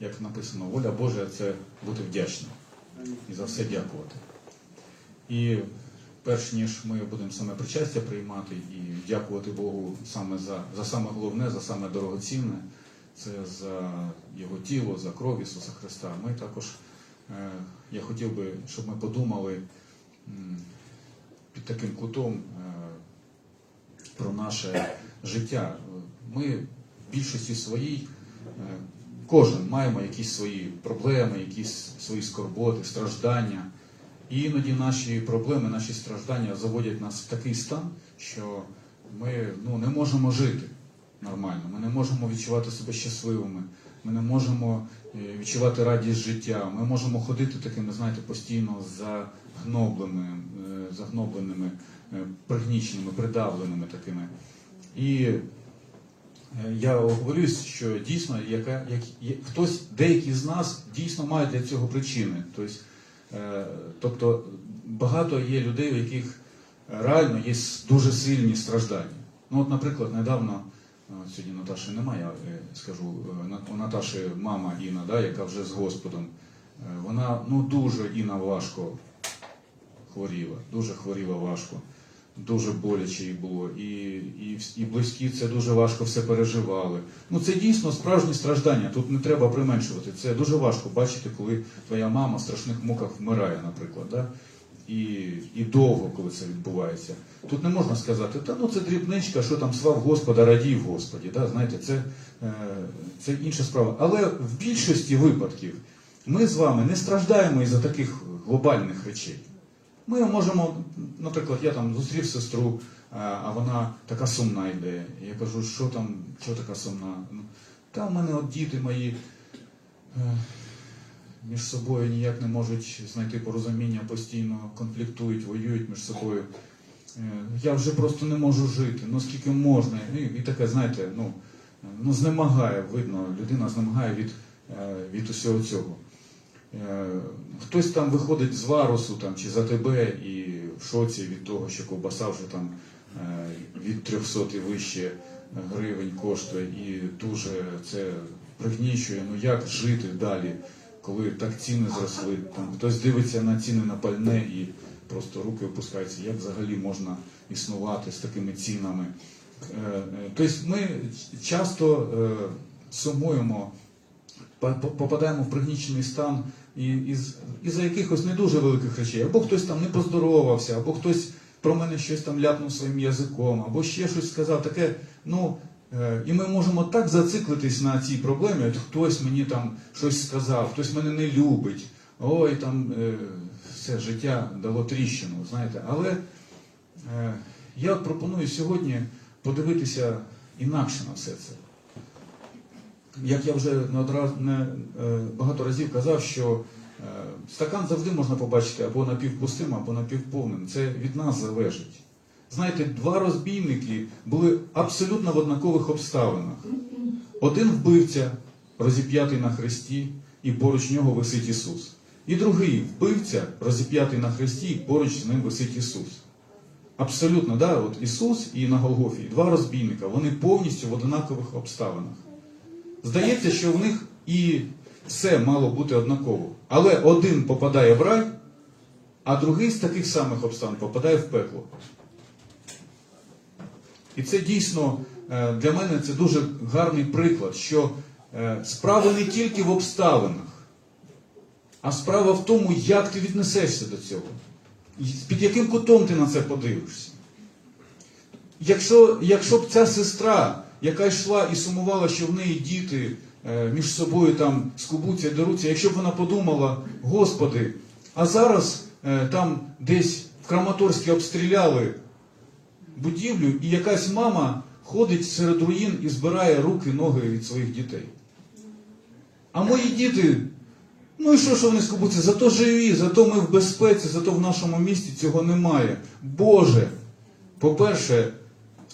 як написано, воля Божа це бути вдячним і за все дякувати. І перш ніж ми будемо саме причастя приймати і дякувати Богу саме за, за саме головне, за саме дорогоцінне, це за Його тіло, за кров Ісуса Христа. Ми також, е, я хотів би, щоб ми подумали під таким кутом е, про наше життя. Ми в більшості своїй, е, кожен маємо якісь свої проблеми, якісь свої скорботи, страждання. І іноді наші проблеми, наші страждання заводять нас в такий стан, що ми ну, не можемо жити нормально, ми не можемо відчувати себе щасливими, ми не можемо е, відчувати радість життя, ми можемо ходити такими, знаєте, постійно загнобленими, е, загнобленими, е, пригніченими, придавленими такими. І я говорюсь, що дійсно яка, як, є- хтось, деякі з нас дійсно мають для цього причини. Тобто, е, тобто багато є людей, у яких реально є дуже сильні страждання. Ну, от, наприклад, недавно, е, сьогодні Наташі немає, я е, скажу, е, у Наташі мама Інна, да, яка вже з Господом, е, вона ну, дуже Інна важко хворіла, дуже хворіла важко. Дуже боляче їй було, і, і, і близькі це дуже важко все переживали. Ну це дійсно справжні страждання. Тут не треба применшувати. Це дуже важко бачити, коли твоя мама в страшних муках вмирає, наприклад. Да? І, і довго, коли це відбувається. Тут не можна сказати, та ну це дрібничка, що там слав Господа, радій Господі. Да? Знаєте, це, е, це інша справа. Але в більшості випадків ми з вами не страждаємо із-за таких глобальних речей. Ми можемо, наприклад, я там зустрів сестру, а а вона така сумна йде. Я кажу, що там, що така сумна? Ну, Та в мене от діти мої е, між собою ніяк не можуть знайти порозуміння, постійно конфліктують, воюють між собою. Е, Я вже просто не можу жити, ну скільки можна. І, і таке, знаєте, ну, ну знемагає, видно, людина знемагає від, е, від усього цього. Е, Хтось там виходить з варусу там, чи за тебе і в шоці від того, що ковбаса вже там е, від 300 і вище гривень коштує, і дуже це пригнічує. Ну як жити далі, коли так ціни зросли? Там хтось дивиться на ціни на пальне і просто руки опускаються. Як взагалі можна існувати з такими цінами? Е, Тобто ми часто сумуємо попадаємо в пригнічений стан і, із-за якихось не дуже великих речей. Або хтось там не поздоровався, або хтось про мене щось там ляпнув своїм язиком, або ще щось сказав. Таке, ну, е, і ми можемо так зациклитись на цій проблемі, от хтось мені там щось сказав, хтось мене не любить, ой, там е, все життя дало тріщину, знаєте. Але е, я пропоную сьогодні подивитися інакше на все це як я вже е, багато разів казав, що е, стакан завжди можна побачити або напівпустим, або напівповним. Це від нас залежить. Знаєте, два розбійники були абсолютно в однакових обставинах. Один вбивця, розіп'ятий на хресті, і поруч нього висить Ісус. І другий вбивця, розіп'ятий на хресті, і поруч з ним висить Ісус. Абсолютно, да, от Ісус і на Голгофі, два розбійника, вони повністю в однакових обставинах. Здається, що в них і все мало бути однаково. Але один попадає в рай, а другий з таких самих обставин попадає в пекло. І це дійсно е, для мене це дуже гарний приклад, що е, справа не тільки в обставинах, а справа в тому, як ти віднесешся до цього. Під яким кутом ти на це подивишся. Якщо, якщо б ця сестра, яка йшла і сумувала, що в неї діти е, між собою там скубуться, деруться, якщо б вона подумала, Господи, а зараз е, там десь в Краматорській обстріляли будівлю, і якась мама ходить серед руїн і збирає руки, ноги від своїх дітей. А мої діти, ну і що, що вони скубуться? Зато живі, зато ми в безпеці, зато в нашому місті цього немає. Боже, по-перше,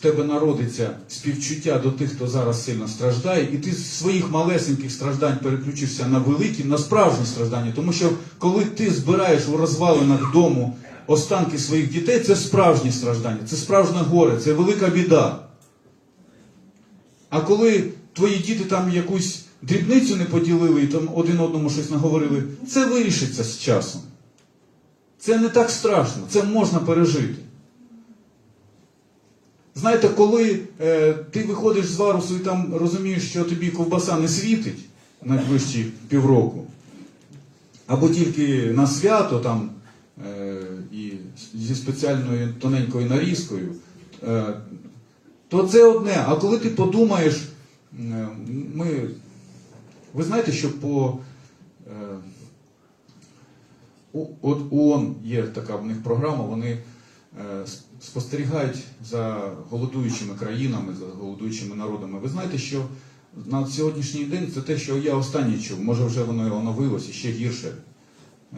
тебе народиться співчуття до тих, хто зараз сильно страждає, і ти з своїх малесеньких страждань переключишся на великі, на справжні страждання. Тому що коли ти збираєш у розвалинах дому останки своїх дітей, це справжні страждання, це справжнє горе, це велика біда. А коли твої діти там якусь дрібницю не поділили і там один одному щось наговорили, це вирішиться з часом. Це не так страшно, це можна пережити. Знаєте, коли е, ти виходиш з варусу і там розумієш, що тобі ковбаса не світить найближчі півроку, або тільки на свято там е, і зі спеціальною тоненькою нарізкою, е, то це одне. А коли ти подумаєш, е, ми, ви знаєте, що по е, от ООН є така в них програма, вони спостерігають за голодуючими країнами, за голодуючими народами. Ви знаєте, що на сьогоднішній день це те, що я останнє чув, може вже воно і оновилось і ще гірше е,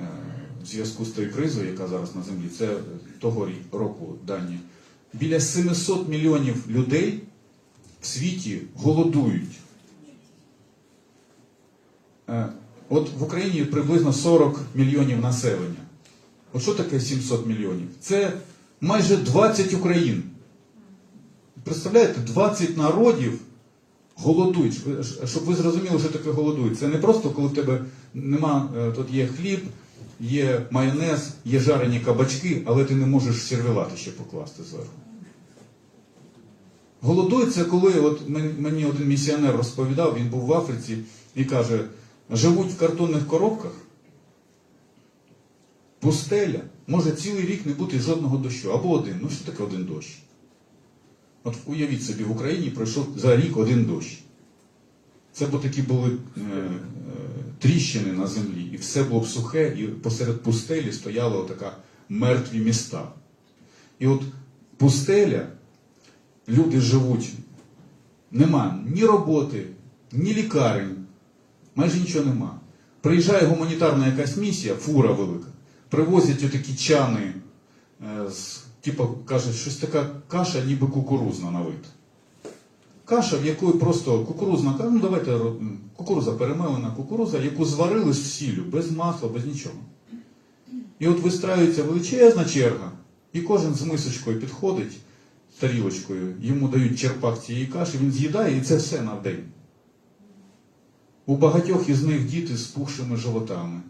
в зв'язку з тою кризою, яка зараз на землі. Це того року дані. Біля 700 мільйонів людей в світі голодують. Е, От в Україні приблизно 40 мільйонів населення. От що таке 700 мільйонів? Це майже 20 Україн. Представляєте, 20 народів голодують. Щоб ви зрозуміли, що таке голодують. Це не просто, коли в тебе нема, е, тут є хліб, є майонез, є жарені кабачки, але ти не можеш сервілати ще покласти зверху. Голодують це коли, от мені один місіонер розповідав, він був в Африці і каже, живуть в картонних коробках, пустеля, може цілий рік не бути жодного дощу, або один. Ну що таке один дощ? От уявіть собі, в Україні пройшов за рік один дощ. Це б такі були е, е, тріщини на землі, і все було б сухе, і посеред пустелі стояла така мертві міста. І от пустеля, люди живуть, нема ні роботи, ні лікарень, майже нічого нема. Приїжджає гуманітарна якась місія, фура велика, привозять отакі чани, е, типу, каже, щось така каша, ніби кукурузна на вид. Каша, в якої просто кукурузна, ну давайте кукуруза перемелена, кукуруза, яку зварили з сіллю, без масла, без нічого. І от вистраюється величезна черга, і кожен з мисочкою підходить тарілочкою, йому дають черпак цієї каші, він з'їдає, і це все на день. У багатьох із них діти з пухшими животами.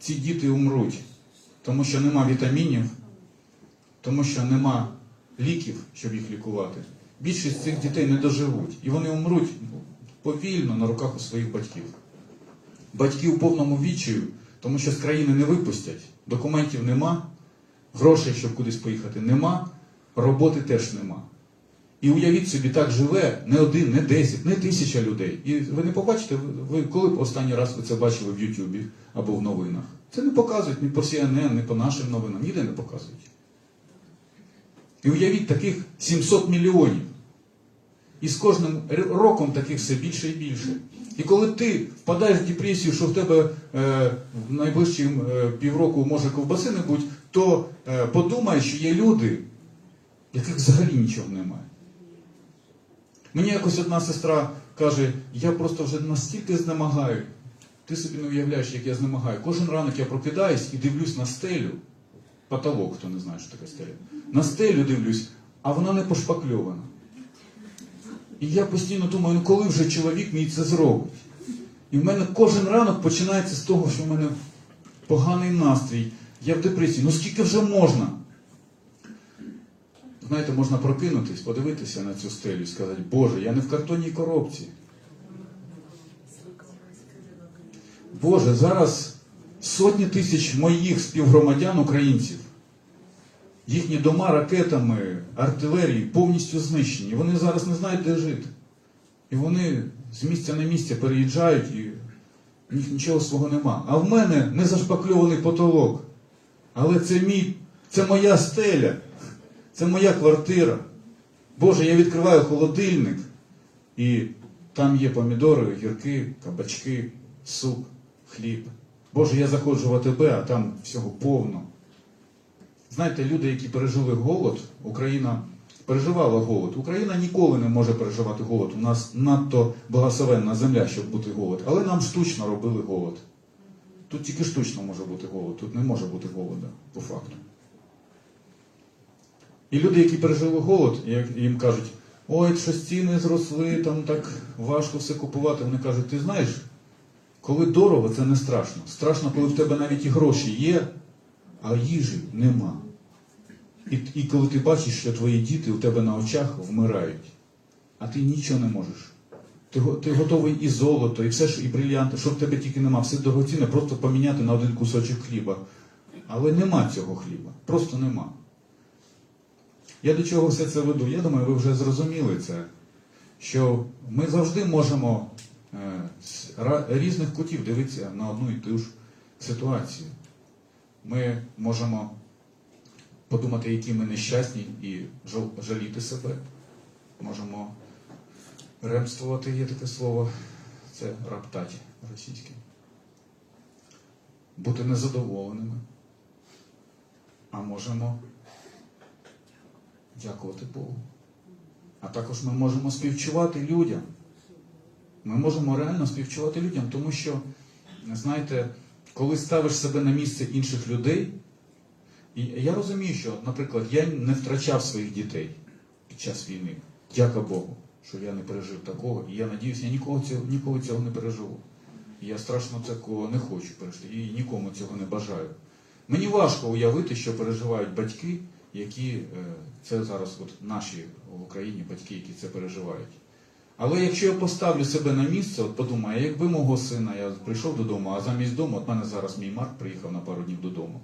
Ці діти умруть, тому що нема вітамінів, тому що нема ліків, щоб їх лікувати. Більшість цих дітей не доживуть. І вони умруть повільно на руках у своїх батьків. Батьки у повному відчаю, тому що з країни не випустять, документів нема, грошей, щоб кудись поїхати, нема, роботи теж нема. І уявіть собі, так живе не один, не десять, не тисяча людей. І ви не побачите, ви коли б останній раз ви це бачили в Ютубі або в новинах? Це не показують ні по CNN, ні по нашим новинам, ніде не показують. І уявіть таких 700 мільйонів. І з кожним роком таких все більше і більше. І коли ти впадаєш в депресію, що в тебе е, в найближчі е, півроку може ковбаси не бути, то е, подумай, що є люди, яких взагалі нічого немає. Мені якось одна сестра каже, я просто вже настільки знемагаю. Ти собі не уявляєш, як я знемагаю. Кожен ранок я прокидаюсь і дивлюсь на стелю. Потолок, хто не знає, що таке стеля. На стелю дивлюсь, а вона не пошпакльована. І я постійно думаю, ну коли вже чоловік мій це зробить? І в мене кожен ранок починається з того, що в мене поганий настрій, я в депресії. Ну скільки вже можна? Знаєте, можна прокинутись, подивитися на цю стелю і сказати, Боже, я не в картонній коробці. Боже, зараз сотні тисяч моїх співгромадян українців, їхні дома ракетами, артилерією повністю знищені. Вони зараз не знають, де жити. І вони з місця на місце переїжджають і в них нічого свого нема. А в мене не зашпакльований потолок. Але це мій, це моя стеля, це моя квартира. Боже, я відкриваю холодильник, і там є помідори, огірки, кабачки, суп, хліб. Боже, я заходжу в АТБ, а там всього повно. Знаєте, люди, які пережили голод, Україна переживала голод. Україна ніколи не може переживати голод. У нас надто благословенна земля, щоб бути голод. Але нам штучно робили голод. Тут тільки штучно може бути голод, тут не може бути голода, по факту. І люди, які пережили голод, їм кажуть, ой, щось ціни зросли, там так важко все купувати. Вони кажуть, ти знаєш, коли дорого, це не страшно. Страшно, коли в тебе навіть і гроші є, а їжі нема. І, і коли ти бачиш, що твої діти у тебе на очах вмирають, а ти нічого не можеш. Ти, ти готовий і золото, і все ж, і брилянти, що в тебе тільки нема, все дорогоцінне, просто поміняти на один кусочок хліба. Але нема цього хліба, просто нема. Я до чого все це веду? Я думаю, ви вже зрозуміли це, що ми завжди можемо е, з різних кутів дивитися на одну і ту ж ситуацію. Ми можемо подумати, які ми нещасні, і жаліти себе. Можемо ремствувати, є таке слово, це раптать російське. Бути незадоволеними. А можемо дякувати Богу. А також ми можемо співчувати людям. Ми можемо реально співчувати людям, тому що, знаєте, коли ставиш себе на місце інших людей, і я розумію, що, наприклад, я не втрачав своїх дітей під час війни. Дяка Богу, що я не пережив такого. І я надіюся, я нікого цього, ніколи цього не переживу. І я страшно такого не хочу пережити і нікому цього не бажаю. Мені важко уявити, що переживають батьки, які е, це зараз от наші в Україні батьки, які це переживають. Але якщо я поставлю себе на місце, от подумаю, якби мого сина я прийшов додому, а замість дому, от мене зараз мій Марк приїхав на пару днів додому.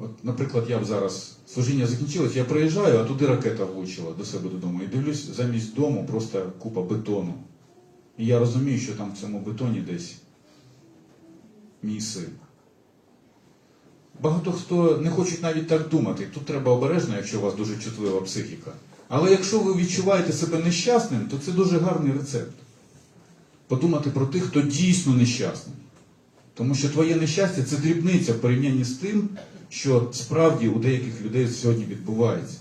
От, наприклад, я б зараз служіння закінчилось, я приїжджаю, а туди ракета влучила до себе додому. І дивлюсь, замість дому просто купа бетону. І я розумію, що там в цьому бетоні десь мій син. Багато хто не хочуть навіть так думати. Тут треба обережно, якщо у вас дуже чутлива психіка. Але якщо ви відчуваєте себе нещасним, то це дуже гарний рецепт. Подумати про тих, хто дійсно нещасний. Тому що твоє нещастя це дрібниця в порівнянні з тим, що справді у деяких людей сьогодні відбувається.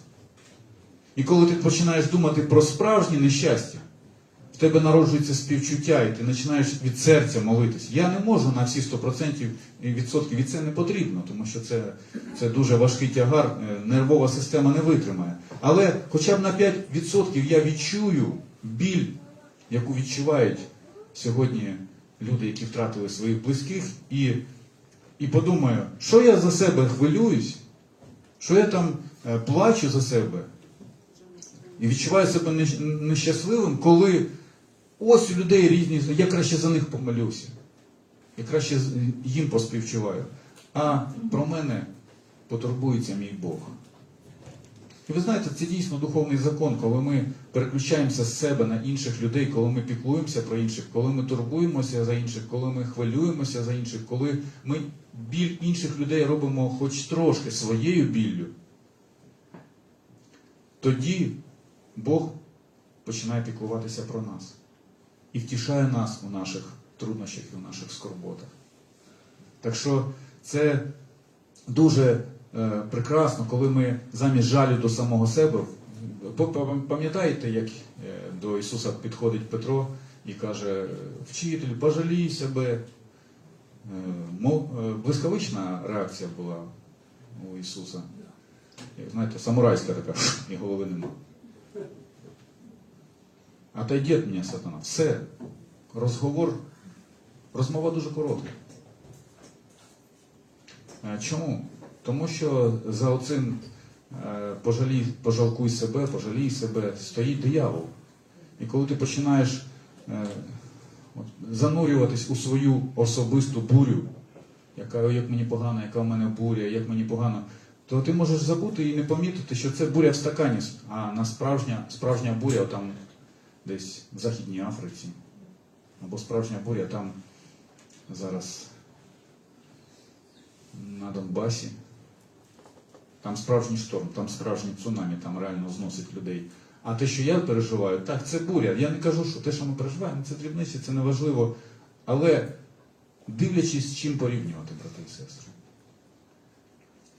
І коли ти починаєш думати про справжнє нещастя, в тебе народжується співчуття, і ти починаєш від серця молитись. Я не можу на всі 100% і відсотків, і це не потрібно, тому що це, це дуже важкий тягар, е, нервова система не витримає. Але хоча б на 5% я відчую біль, яку відчувають сьогодні люди, які втратили своїх близьких, і, і подумаю, що я за себе хвилююсь, що я там е, плачу за себе, і відчуваю себе нещасливим, коли ось у людей різні, я краще за них помолюся. Я краще їм поспівчуваю. А про мене потурбується мій Бог. І ви знаєте, це дійсно духовний закон, коли ми переключаємося з себе на інших людей, коли ми піклуємося про інших, коли ми турбуємося за інших, коли ми хвилюємося за інших, коли ми біль інших людей робимо хоч трошки своєю біллю, тоді Бог починає піклуватися про нас і втішає нас у наших труднощах і у наших скорботах. Так що це дуже е, прекрасно, коли ми замість жалю до самого себе. Пам'ятаєте, як е, до Ісуса підходить Петро і каже: Вчитель, пожалій себе. Е, е, Блискавична реакція була у Ісуса. Як знаєте, самурайська така, і голови нема. Отойди від мене, сатана. Все. Розговор, розмова дуже коротка. Е, Чому? Тому що за оцим е, пожалій, пожалкуй себе, пожалій себе, стоїть диявол. І коли ти починаєш е, занурюватись у свою особисту бурю, яка як мені погано, яка в мене буря, як мені погано, то ти можеш забути і не помітити, що це буря в стакані, а на справжня, справжня буря там десь в Західній Африці. Або справжня буря там зараз на Донбасі. Там справжній шторм, там справжній цунамі, там реально зносить людей. А те, що я переживаю, так, це буря. Я не кажу, що те, що ми переживаємо, це дрібниці, це неважливо. Але дивлячись, з чим порівнювати, брати і сестри.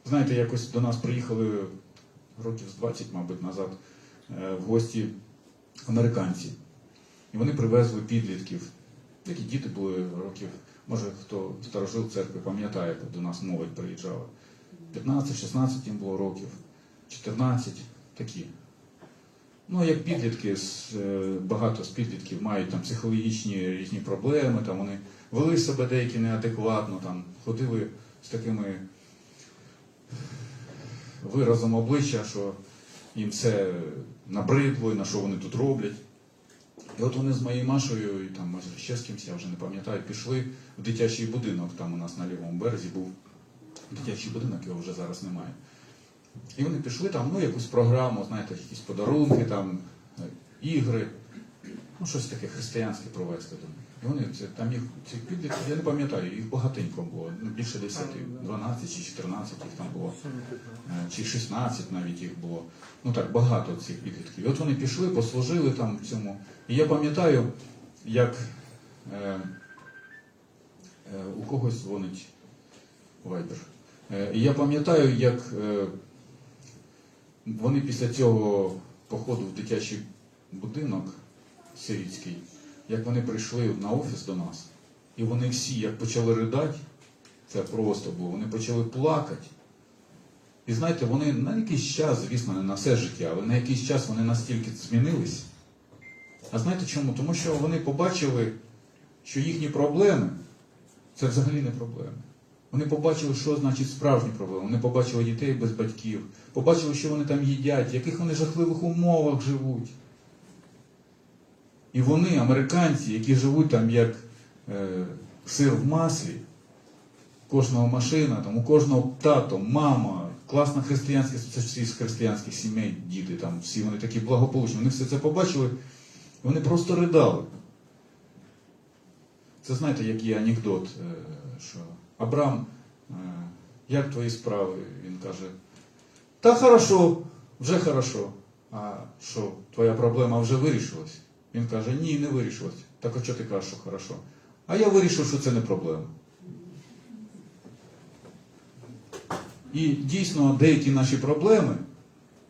Знаєте, якось до нас приїхали років з 20, мабуть, назад е, в гості американці. І вони привезли підлітків. Такі діти були років, може хто старожил церкви пам'ятає, до нас молодь приїжджала. 15-16 їм було років, 14, такі. Ну, як підлітки, е, багато з підлітків мають там психологічні різні проблеми, там вони вели себе деякі неадекватно, там ходили з такими виразом обличчя, що їм все набридло і на що вони тут роблять. І от вони з моєю Машею, і там ще з кимось, я вже не пам'ятаю, пішли в дитячий будинок, там у нас на лівому березі був дитячий будинок, його вже зараз немає. І вони пішли там, ну, якусь програму, знаєте, якісь подарунки, там, е, ігри, ну, щось таке християнське провести. Думаю. І вони, це, там їх, цих підлітків, я не пам'ятаю, їх багатенько було, ну, більше 10, 12 чи 14 їх там було, Е, чи 16 навіть їх було. Ну так, багато цих підлітків. І от вони пішли, послужили там в цьому. І я пам'ятаю, як е, е, у когось дзвонить Вайбер. Е, і я пам'ятаю, як е, вони після цього походу в дитячий будинок сирійський, як вони прийшли на офіс до нас, і вони всі, як почали ридати, це просто було, вони почали плакати. І знаєте, вони на якийсь час, звісно, не на все життя, але на якийсь час вони настільки змінились. А знаєте чому? Тому що вони побачили, що їхні проблеми це взагалі не проблеми. Вони побачили, що значить справжні проблеми. Вони побачили дітей без батьків, побачили, що вони там їдять, в яких вони жахливих умовах живуть. І вони, американці, які живуть там як е, сир в маслі, кожного машина, там, у кожного тато, мама, класна християнська, з християнських сімей, діти, там, всі вони такі благополучні. Вони все це побачили, вони просто ридали. Це знаєте, як є анекдот, е, що Абрам, е, як твої справи? Він каже, та хорошо, вже хорошо. А що, твоя проблема вже вирішилась? Він каже, ні, не вирішилась. Так а чого ти кажеш, що хорошо? А я вирішив, що це не проблема. І дійсно деякі наші проблеми,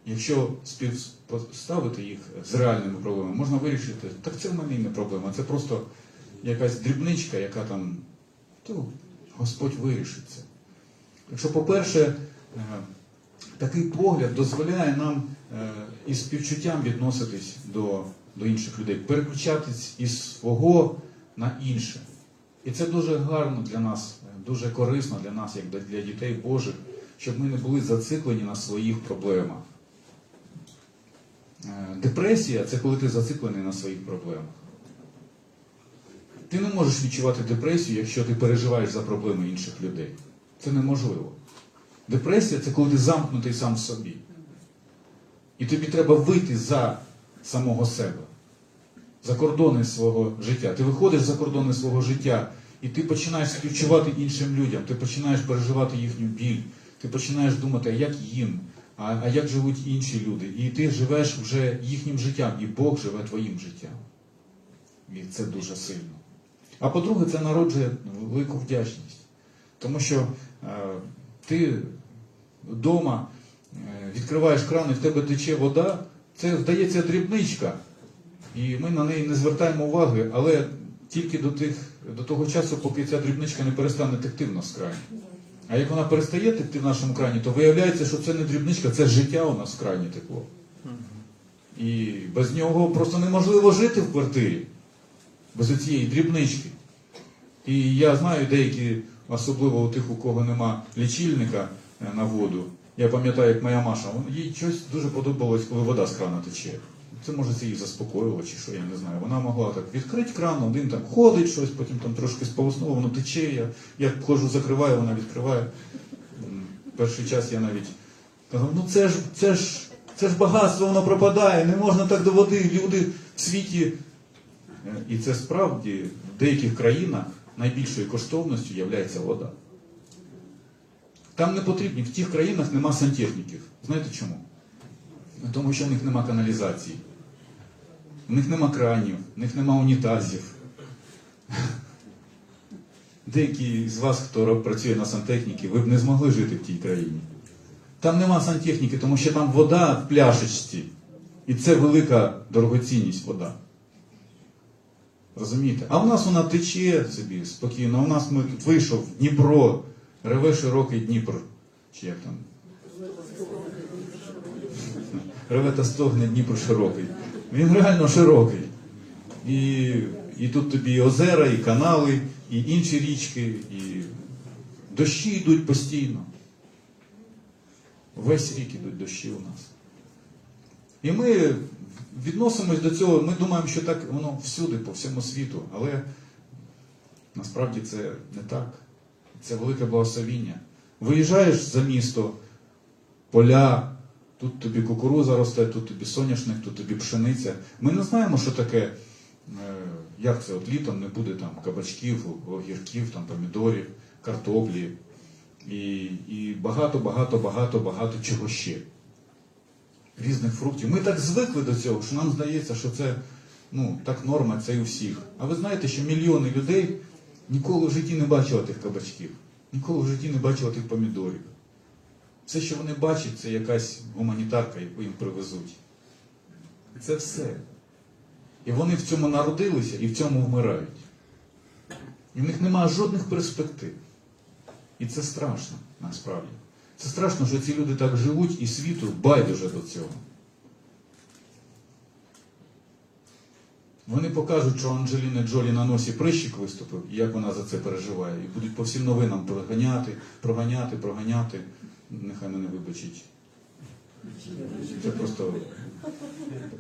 якщо співставити їх з реальними проблемами, можна вирішити, так це в мене і не проблема, це просто якась дрібничка, яка там, то Господь вирішить це. Якщо, по-перше, е, такий погляд дозволяє нам е, із співчуттям відноситись до, до інших людей, переключатись із свого на інше. І це дуже гарно для нас, дуже корисно для нас, як для дітей Божих, щоб ми не були зациклені на своїх проблемах. Е, Депресія це коли ти зациклений на своїх проблемах. Ти не можеш відчувати депресію, якщо ти переживаєш за проблеми інших людей. Це неможливо. Депресія це коли ти замкнутий сам в собі. І тобі треба вийти за самого себе, за кордони свого життя. Ти виходиш за кордони свого життя, і ти починаєш співчувати іншим людям, ти починаєш переживати їхню біль, ти починаєш думати, а як їм, а, а як живуть інші люди. І ти живеш вже їхнім життям, і Бог живе твоїм життям. І це дуже сильно. А по-друге, це народжує велику вдячність. Тому що е, ти вдома е, відкриваєш кран і в тебе тече вода, це здається дрібничка. І ми на неї не звертаємо уваги, але тільки до, тих, до того часу, поки ця дрібничка не перестане текти в нас в крані. А як вона перестає текти в нашому крані, то виявляється, що це не дрібничка, це життя у нас в крані текло. І без нього просто неможливо жити в квартирі, без цієї дрібнички. І я знаю деякі, особливо у тих, у кого нема лічильника е, на воду. Я пам'ятаю, як моя Маша, їй щось дуже подобалось, коли вода з крана тече. Це може це її заспокоїло, чи що, я не знаю. Вона могла так відкрити кран, один там ходить щось, потім там трошки сполоснуло, воно тече. Я, я ходжу, закриваю, вона відкриває. Перший час я навіть казав, ну це ж, це ж, це ж багатство, воно пропадає, не можна так до води. Люди в світі Е, І це справді в деяких країнах найбільшою коштовністю є вода. Там не потрібні, в тих країнах нема сантехніків. Знаєте чому? Тому що в них нема каналізації, в них нема кранів, в них нема унітазів. Деякі з вас, хто працює на сантехніці, ви б не змогли жити в тій країні. Там нема сантехніки, тому що там вода в пляшечці. І це велика дорогоцінність вода. Розумієте? А в нас вона тече собі спокійно. У нас ми тут вийшов Дніпро, реве широкий Дніпр. Чи як там? Реве та стогне Дніпро широкий. Він реально широкий. І, і тут тобі і озера, і канали, і інші річки, і дощі йдуть постійно. Весь рік ідуть дощі у нас. І ми відносимось до цього, ми думаємо, що так воно всюди, по всьому світу, але насправді це не так. Це велике благословіння. Виїжджаєш за місто, поля, тут тобі кукуруза росте, тут тобі соняшник, тут тобі пшениця. Ми не знаємо, що таке, е, як це от літом не буде там кабачків, огірків, там, помідорів, картоплі і, і багато, багато, багато, багато чого ще. Різних фруктів. Ми так звикли до цього, що нам здається, що це ну, так норма, це і у всіх. А ви знаєте, що мільйони людей ніколи в житті не бачили тих кабачків, ніколи в житті не бачили тих помідорів. Все, що вони бачать, це якась гуманітарка, яку їм привезуть. Це все. І вони в цьому народилися і в цьому вмирають. І в них немає жодних перспектив. І це страшно, насправді. Це страшно, що ці люди так живуть і світу байдуже до цього. Вони покажуть, що Анджеліна Джолі на носі прищик виступив, і як вона за це переживає. І будуть по всім новинам проганяти, проганяти, проганяти. Нехай мене вибачить. Це просто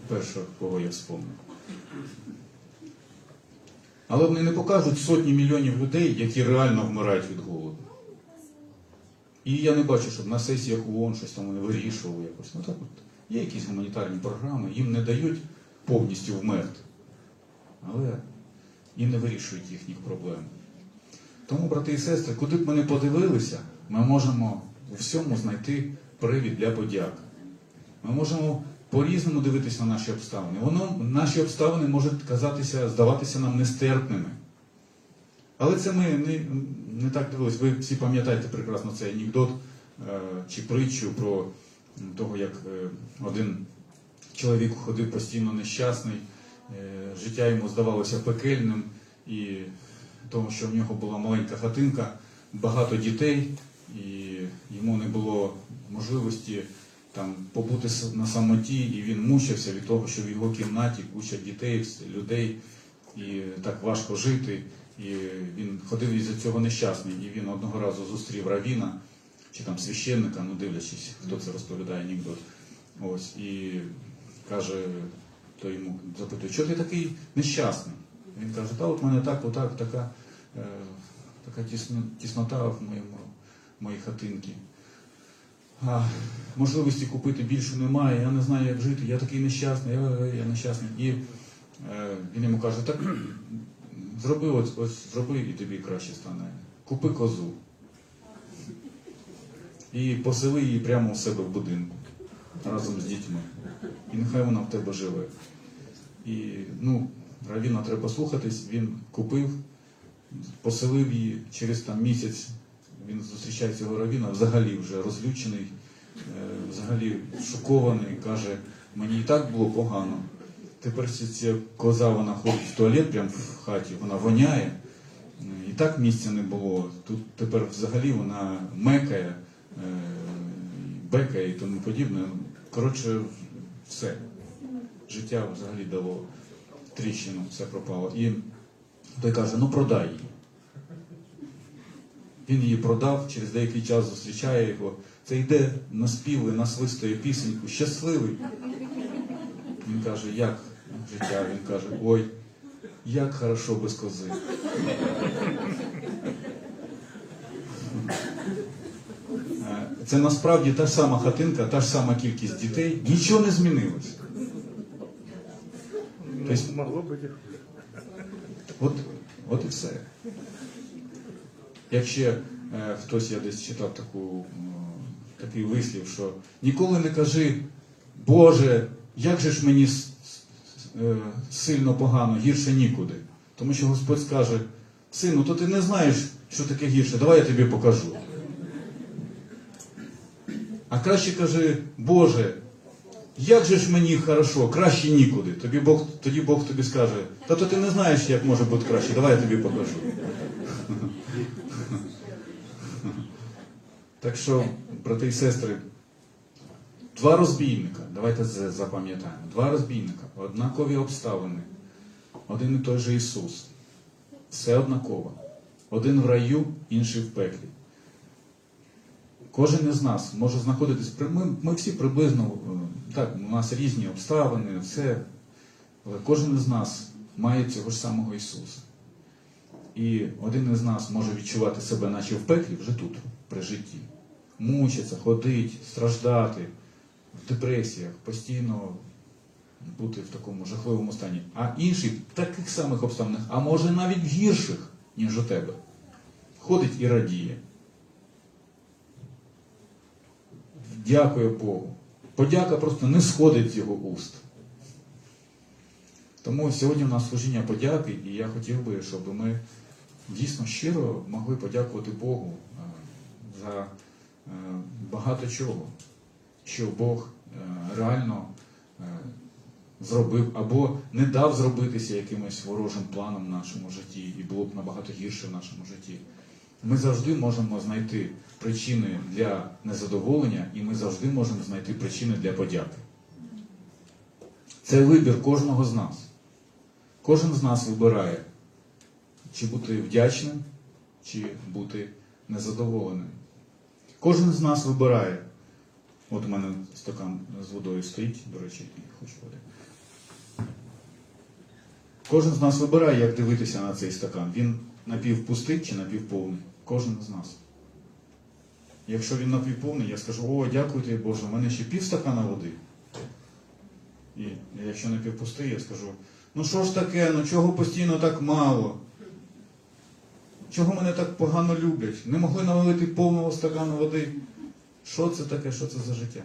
перше, кого я вспомнив. Але вони не покажуть сотні мільйонів людей, які реально вмирають від голоду. І я не бачу, щоб на сесіях ООН щось там вони вирішували якось. Ну так от є якісь гуманітарні програми, їм не дають повністю вмерти, але і не вирішують їхніх проблем. Тому, брати і сестри, куди б ми не подивилися, ми можемо у всьому знайти привід для подяки. Ми можемо по-різному дивитися на наші обставини. Воно, наші обставини можуть казатися, здаватися нам нестерпними. Але це ми не, не так дивились. Ви всі пам'ятаєте прекрасно цей анекдот е, чи притчу про того, як е, один чоловік ходив постійно нещасний, е, життя йому здавалося пекельним, і тому що в нього була маленька хатинка, багато дітей, і йому не було можливості там побути на самоті, і він мучився від того, що в його кімнаті куча дітей, людей, і так важко жити. І він ходив із цього нещасний. І він одного разу зустрів равіна чи там священника, ну дивлячись, хто це розповідає анекдот. Ось і каже, то йому запитує, чого ти такий нещасний? Він каже, та от мене так, отак, така, е, така тісно, тіснота в моєму, моїй хатинці. Можливості купити більше немає, я не знаю, як жити, я такий нещасний, я, я нещасний. І е, він йому каже, так зроби ось, ось зроби і тобі краще стане. Купи козу. І посели її прямо у себе в будинку разом з дітьми. І нехай вона в тебе живе. І ну, Равіна треба слухатись, він купив, поселив її через там місяць. Він зустрічає цього равіна, взагалі вже розлючений, е, взагалі шокований, каже, мені і так було погано. Тепер ця- коза вона ходить в туалет прямо в хаті, вона воняє. І так місця не було. Тут тепер взагалі вона мекає, е, бекає і тому подібне. Коротше, все. Життя взагалі дало тріщину, все пропало. І той каже, ну продай її. Він її продав, через деякий час зустрічає його. Це йде на співи, насвистує пісеньку, щасливий. Він каже, як життя? Він каже, ой, як хорошо без кози. Це насправді та ж сама хатинка, та ж сама кількість дітей, нічого не змінилось. Тобто, Могло бути. От, от і все. Якщо е, хтось я десь читав таку, м, такий вислів, що ніколи не кажи, Боже, як же ж мені е, сильно погано, гірше нікуди. Тому що Господь скаже, сину, то ти не знаєш, що таке гірше, давай я тобі покажу. А краще кажи, Боже, як же ж мені хорошо, краще нікуди. Тобі Бог, тоді Бог тобі скаже, та то ти не знаєш, як може бути краще, давай я тобі покажу. Так що, брати і сестри, Два розбійника, давайте запам'ятаємо, два розбійника, однакові обставини, один і той же Ісус. Все однаково. Один в раю, інший в пеклі. Кожен із нас може знаходитись. Ми, ми всі приблизно, е, так, у нас різні обставини, все. Але кожен із нас має цього ж самого Ісуса. І один із нас може відчувати себе, наче в пеклі, вже тут, при житті. Мучиться, ходить, страждати, в депресіях, постійно бути в такому жахливому стані. А інший в таких самих обставинах, а може навіть гірших, ніж у тебе, ходить і радіє. Дякує Богу. Подяка просто не сходить з його уст. Тому сьогодні у нас служіння подяки, і я хотів би, щоб ми дійсно щиро могли подякувати Богу е, за е, багато чого, що Бог е, реально е, зробив або не дав зробитися якимось ворожим планом в нашому житті, і було б набагато гірше в нашому житті. Ми завжди можемо знайти причини для незадоволення, і ми завжди можемо знайти причини для подяки. Це вибір кожного з нас. Кожен з нас вибирає, чи бути вдячним, чи бути незадоволеним. Кожен з нас вибирає. От у мене стакан з водою стоїть, до речі, хочу води. Кожен з нас вибирає, як дивитися на цей стакан. Він напівпустий чи напівповний. Кожен з нас. Якщо він напівповний, я скажу, о, дякую тобі Боже, у мене ще пів стакана води. І якщо напівпустий, я скажу, ну що ж таке, ну чого постійно так мало? Чого мене так погано люблять? Не могли налити повного стакану води. Що це таке, що це за життя?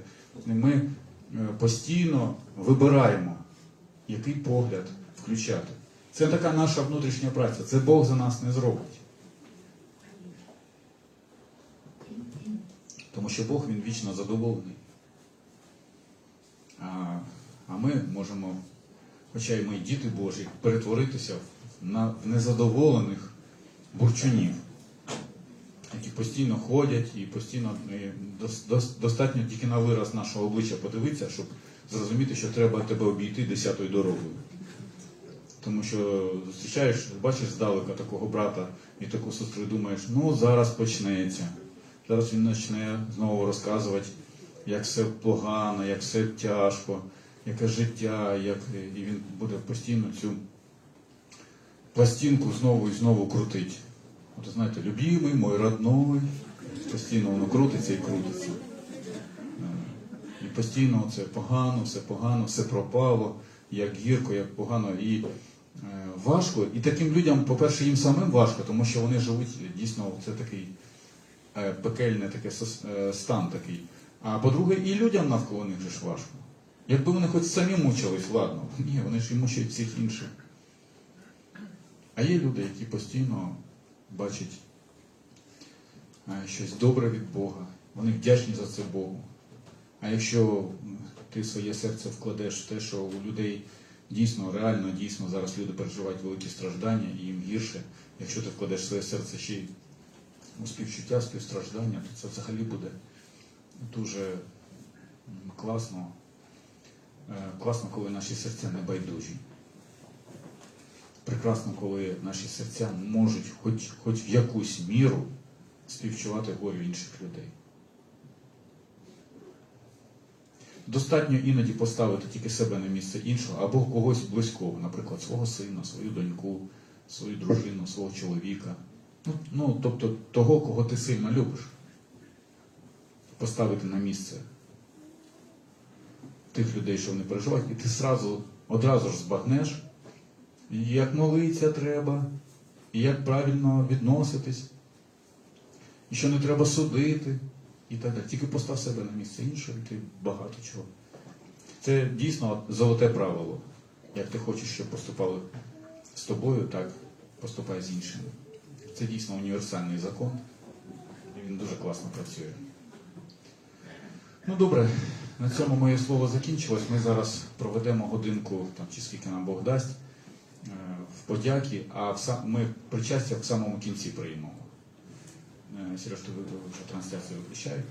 Ми е, постійно вибираємо, який погляд включати. Це така наша внутрішня праця. Це Бог за нас не зробить. Тому що Бог він вічно задоволений. А, а ми можемо, хоча й ми діти Божі, перетворитися на, незадоволених бурчунів, які постійно ходять і постійно і дос- дос- достатньо тільки на вираз нашого обличчя подивитися, щоб зрозуміти, що треба тебе обійти десятою дорогою. Тому що зустрічаєш, бачиш здалека такого брата і таку сестру, і думаєш, ну зараз почнеться. Зараз він почне знову розказувати, як все погано, як все тяжко, яке життя, як... і він буде постійно цю пластинку знову і знову крутить. От знаєте, любимий, мой родной, постійно воно крутиться і крутиться. І постійно це погано, все погано, все пропало, як гірко, як погано. І е, важко. І таким людям, по-перше, їм самим важко, тому що вони живуть дійсно, це такий е, пекельний такий е, стан такий. А по-друге, і людям навколо них же ж важко. Якби вони хоч самі мучились, ладно. Ні, вони ж і мучають всіх інших. А є люди, які постійно бачать е, щось добре від Бога. Вони вдячні за це Богу. А якщо ти своє серце вкладеш в те, що у людей дійсно, реально, дійсно зараз люди переживають великі страждання і їм гірше, якщо ти вкладеш своє серце ще й у співчуття, співстраждання, то це взагалі буде дуже класно. Е, Класно, коли наші серця не байдужі. Прекрасно, коли наші серця можуть хоч, хоч в якусь міру співчувати горю інших людей. Достатньо іноді поставити тільки себе на місце іншого або когось близького, наприклад, свого сина, свою доньку, свою дружину, свого чоловіка. Ну, ну, тобто того, кого ти сильно любиш. Поставити на місце тих людей, що вони переживають, і ти сразу, одразу ж збагнеш, як молитися треба, і як правильно відноситись, і що не треба судити, і так далі. Тільки постав себе на місце іншого, і ти багато чого. Це дійсно золоте правило. Як ти хочеш, щоб поступали з тобою, так поступай з іншими. Це дійсно універсальний закон, і він дуже класно працює. Ну добре, на цьому моє слово закінчилось. Ми зараз проведемо годинку, там, чи скільки нам Бог дасть, в подяки, а в сам- ми причастя в самому кінці приймемо. Е, Сереж, ти вже трансляцію виключай.